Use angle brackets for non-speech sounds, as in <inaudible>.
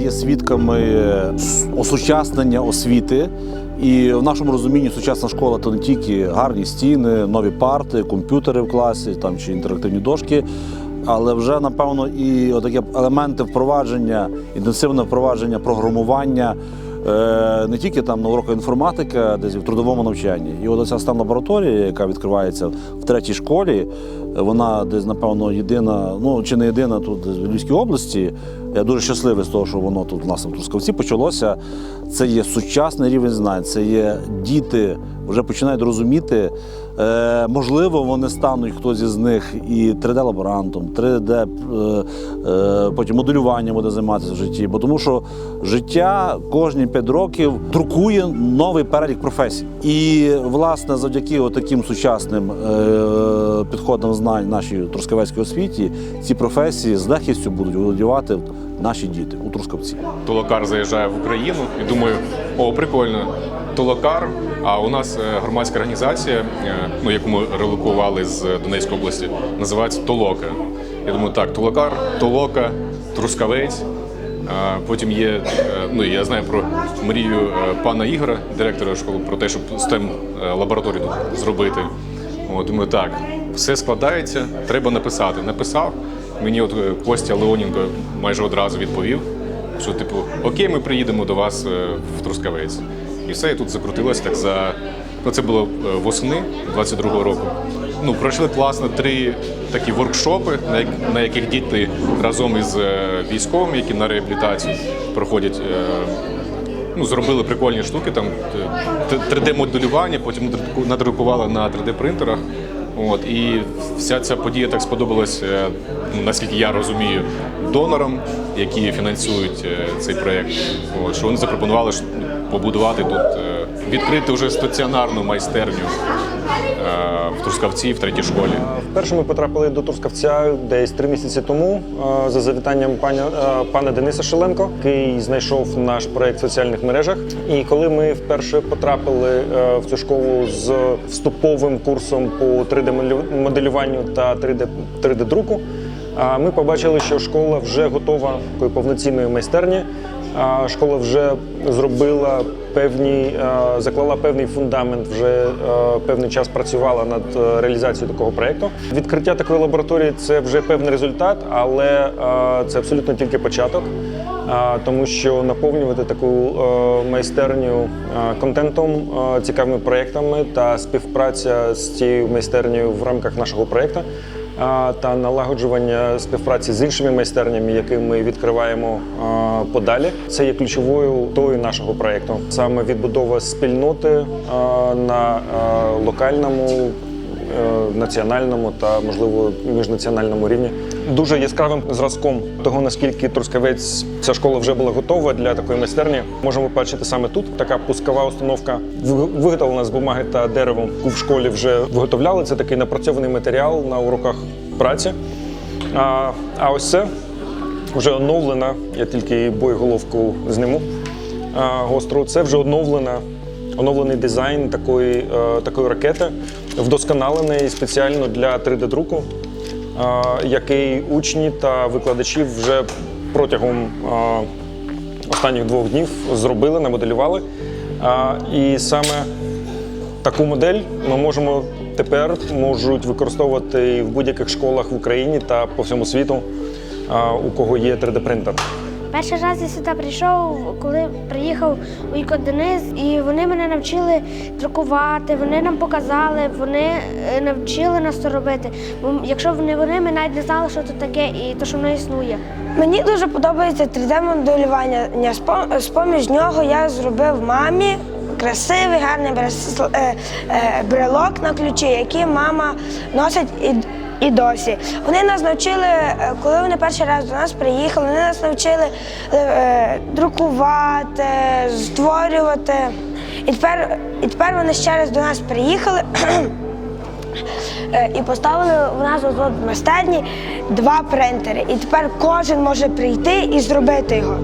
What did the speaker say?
є свідками осучаснення освіти. І в нашому розумінні сучасна школа то не тільки гарні стіни, нові парти, комп'ютери в класі там, чи інтерактивні дошки, але вже, напевно, і отакі елементи впровадження, інтенсивне впровадження програмування. Е, Не тільки там на уроках інформатики, десь в трудовому навчанні. І от ця стан лабораторія, яка відкривається в третій школі, вона десь, напевно, єдина, ну чи не єдина тут в Львівській області. Я дуже щасливий з того, що воно тут власне в Трускавці почалося. Це є сучасний рівень знань, це є діти вже починають розуміти. Е, можливо, вони стануть хтось із них і 3D-лаборантом, 3D, е, е, потім моделюванням буде займатися в житті. Бо тому що життя кожні 5 років друкує новий перелік професій. І, власне, завдяки таким сучасним е, підходам знань нашій трускавецькій освіті, ці професії з легкістю будуть володівати наші діти у Трускавці. Толокар заїжджає в Україну і думаю, о, прикольно, Толокар. А у нас е, громадська організація, е, ну яку ми релокували з Донецької області, називається Толока. Я думаю, так, Толокар, Толока, Трускавець. Потім є, е, ну я знаю про мрію пана Ігора, директора школи, про те, щоб stem лабораторію зробити. Думаю, так, все складається, треба написати. Написав. Мені от е, Костя Леоненко майже одразу відповів, що типу, окей, ми приїдемо до вас е, в Трускавець. І все, і тут закрутилось так за. Ну, це було е, восени 22-го року. Ну, пройшли класно три такі воркшопи, на, як- на яких діти разом із військовими, які на реабілітацію проходять. Ну, зробили прикольні штуки, там е, 3D-моделювання, потім надрукували на 3D-принтерах. От, і вся ця подія так сподобалась, е, наскільки я розумію, донорам, які фінансують е, цей проект. От, що вони запропонували ну, побудувати тут, е, відкрити вже стаціонарну майстерню е, в Трускавці, в третій школі. Вперше ми потрапили до Трускавця десь три місяці тому е, за завітанням паня, е, пана Дениса Шеленко, який знайшов наш проект в соціальних мережах. І коли ми вперше потрапили в цю школу з вступовим курсом по 3D-моделюванню та 3D, 3D-друку, е, ми побачили, що школа вже готова такої повноцінної майстерні. Школа вже зробила певні, е, заклала певний фундамент, вже е, певний час працювала над е, реалізацією такого проєкту. Відкриття такої лабораторії це вже певний результат, але це абсолютно тільки початок, тому що наповнювати таку майстерню контентом, цікавими проєктами та співпраця з цією майстернею в рамках нашого проєкту а, та налагоджування співпраці з іншими майстернями, які ми відкриваємо подалі. Це є ключовою тою нашого проєкту. Саме відбудова спільноти на локальному. е, Національному та можливо міжнаціональному рівні дуже яскравим зразком того, наскільки Трускавець ця школа вже була готова для такої майстерні. Можемо бачити саме тут. Така пускова установка виготовлена з бумаги та деревом. В школі вже виготовляли. Це такий напрацьований матеріал на уроках праці. А, а ось це вже оновлена. Я тільки боєголовку зниму а, гостру. Це вже оновлена. Оновлений дизайн такої, е, такої ракети, вдосконалений спеціально для 3D-друку, е, який учні та викладачі вже протягом е, останніх двох днів зробили, намоделювали. І саме таку модель ми можемо тепер можуть використовувати в будь-яких школах в Україні та по всьому світу, у кого є 3D-принтер. Перший раз я сюди прийшов, коли приїхав Уйко Денис, і вони мене навчили друкувати, вони нам показали, вони е, навчили нас це робити. Бо якщо б не вони, ми навіть не знали, що це таке і то, що воно існує. Мені дуже подобається 3D-моделювання. З-пом- З-поміж нього я зробив мамі красивий, гарний е, е, брелок на ключі, який мама носить і, досі. Вони нас навчили, е, коли вони перший раз до нас приїхали, вони нас навчили друкувати, створювати. І тепер, і тепер вони ще раз до нас приїхали. <clears throat> І поставили в нас в майстерні два принтери. І тепер кожен може прийти і зробити його.